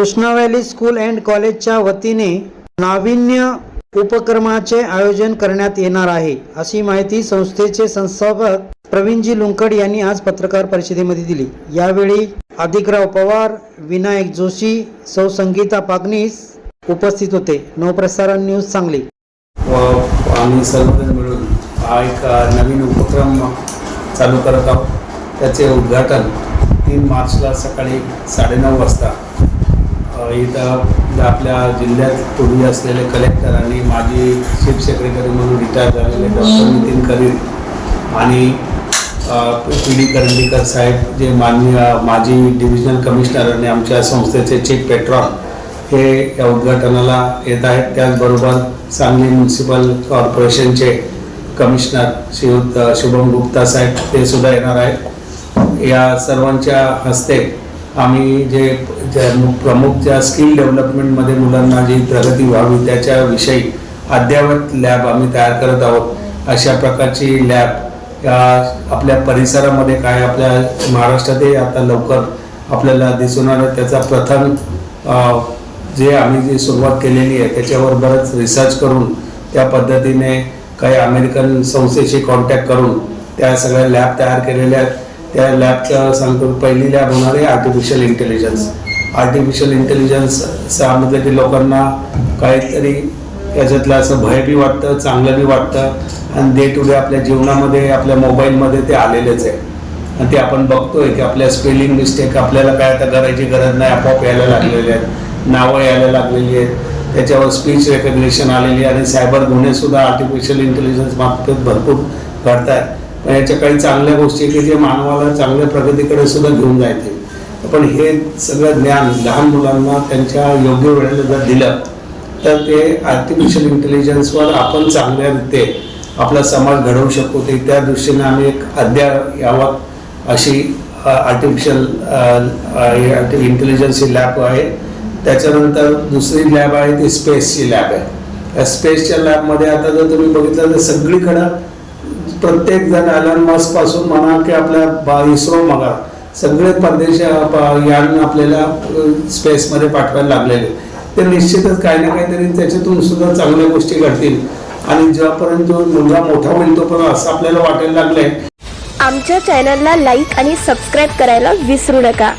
Krishna valley school and कॉलेजच्या वतीने नाविन्य उपक्रमाचे आयोजन करण्यात येणार आहे अशी माहिती संस्थेचे संस्थापक प्रवीणजी लुंकड यांनी आज पत्रकार परिषदेमध्ये दिली. यावेळी अधिकराव पवार विनायक जोशी सौ संगीता पागनीस उपस्थित होते. नवप्रसारण न्यूज सांगली. व आम्ही सर्वजण मिळून हा एक नवीन उपक्रम चालू करत आहोत. त्याचे उद्घाटन तीन मार्चला सकाळी साडेनऊ वाजता इथं आपल्या जिल्ह्यात पूर्वी असलेले कलेक्टर आणि माजी चीफ सेक्रेटरी म्हणून रिटायर झालेले डॉक्टर नितीन करीर आणि पी डी करंदीकर साहेब जे माननीय माजी डिव्हिजनल कमिशनर आणि आमच्या संस्थेचे चीफ पेट्रॉन हे या उद्घाटनाला येत आहेत. त्याचबरोबर सांगली म्युन्सिपल कॉर्पोरेशनचे कमिशनर श्रीयुत शुभम गुप्ता साहेब ते सुद्धा येणार आहेत. या सर्वांच्या हस्ते आम्ही जे ज्या मु- प्रमुख ज्या स्किल डेव्हलपमेंटमध्ये मुलांना जी प्रगती व्हावी त्याच्याविषयी अद्ययावत लॅब आम्ही तयार करत आहोत. अशा प्रकारची लॅब या आपल्या परिसरामध्ये काय आपल्या महाराष्ट्रातही आता लवकर आपल्याला दिसून आलं. त्याचा प्रथम जे आम्ही जी सुरुवात केलेली आहे त्याच्यावर बरंच रिसर्च करून त्या पद्धतीने काही अमेरिकन संस्थेशी कॉन्टॅक्ट करून त्या सगळ्या लॅब तयार केलेल्या आहेत. त्या लॅबचं सांगतो पहिली लॅब होणार आहे आर्टिफिशियल इंटेलिजन्स आर्टिफिशियल इंटेलिजन्स म्हटलं की लोकांना काहीतरी त्याच्यातलं असं भय बी वाटतं चांगलं बी वाटतं. आणि डे टू डे आपल्या जीवनामध्ये आपल्या मोबाईलमध्ये ते आलेलेच आहे. आणि ते आपण बघतोय की आपल्या स्पेलिंग मिस्टेक आपल्याला काय आता करायची गरज नाही आपोआप यायला लागलेले आहेत. नावं यायला लागलेली आहेत. त्याच्यावर स्पीच रेकग्नेशन आलेली आहे. आणि सायबर गुन्हे सुद्धा आर्टिफिशियल इंटेलिजन्स मार्फत भरपूर घडत आहेत याच्या काही चांगल्या गोष्टी की जे मानवाला चांगल्या प्रगतीकडे सुद्धा घेऊन जायचे. पण हे सगळं ज्ञान लहान मुलांना त्यांच्या योग्य वेळेला जर दिलं तर ते आर्टिफिशियल इंटेलिजन्सवर आपण चांगल्या रीते आपला समाज घडवू शकतो ते त्या दृष्टीने आम्ही एक अद्ययावत अशी आर्टिफिशियल इंटेलिजन्स ही लॅब आहे. त्याच्यानंतर दुसरी लॅब आहे ती स्पेसची लॅब आहे. या स्पेसच्या लॅबमध्ये आता जर तुम्ही बघितलं तर सगळीकडं प्रत्येक जण एलन मस्कपासून म्हणा की आपल्या इस्रो मगा. सगळे परदेश यान आपल्याला स्पेसमध्ये पाठवायला लागलेले. ते निश्चितच काही ना काहीतरी त्याच्यातून सुद्धा चांगल्या गोष्टी घडतील. आणि जेव्हापर्यंत जो मुलगा मोठा होईल तोपर्यंत असं आपल्याला वाटायला लागलंय. आमच्या चॅनलला लाईक आणि सबस्क्राईब करायला विसरू नका.